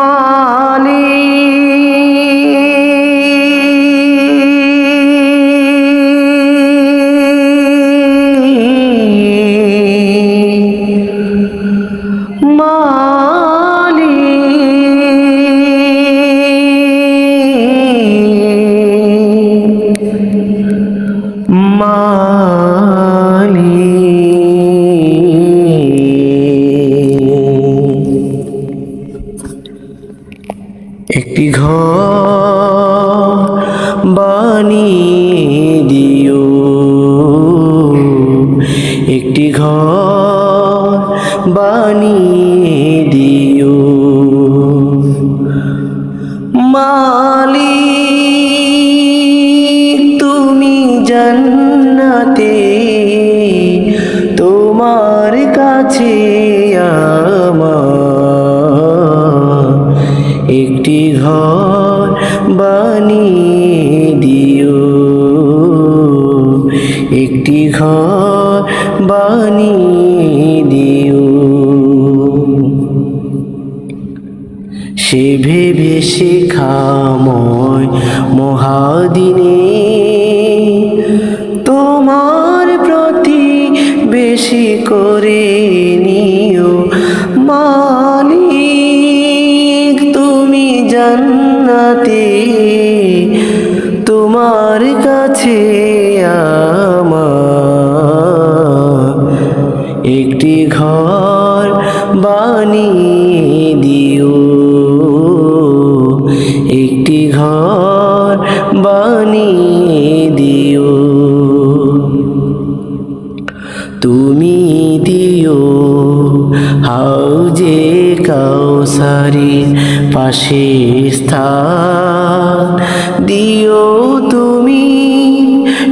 মালি। মা একটি ঘর বানিয়ে দিও। একটি ঘর বানিয়ে দিও। মালিক তুমি জান্নাতে তোমার কাছে একটি ঘর বানিয়ে দিও। একটি ঘর বানিয়ে দিও। সে ভেবে শেখাময় মহাদিনে একটি ঘর বানিয়ে দিও। একটি ঘর বানিয়ে দিও। তুমি দিও হাউজে কাউসারির পাশে স্থান। দিও তুমি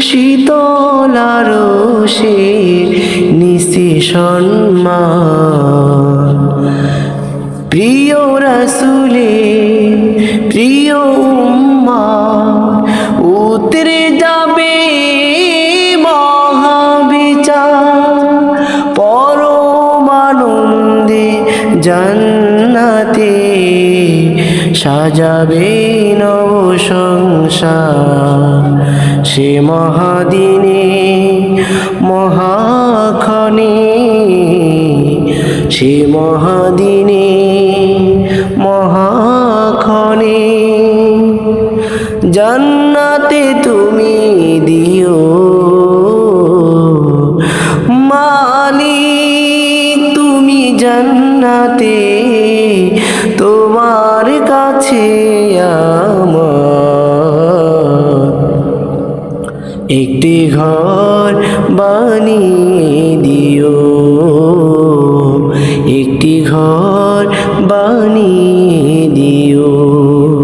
শীতল আরও সে সম্মান। প্রিয় রসুলে প্রিয় উম্মা উতরে যাবে পরমানন্দে জান্নাতে সাজাবে নব সংসার সে মহাদিনে সে মহাদিনে, মহাক্ষণে। জান্নাতে তুমি দিও মালিক, তুমি জান্নাতে, তোমার কাছে একটি ঘর বানিয়ে দিও। একটি ঘর বানিয়ে দিও।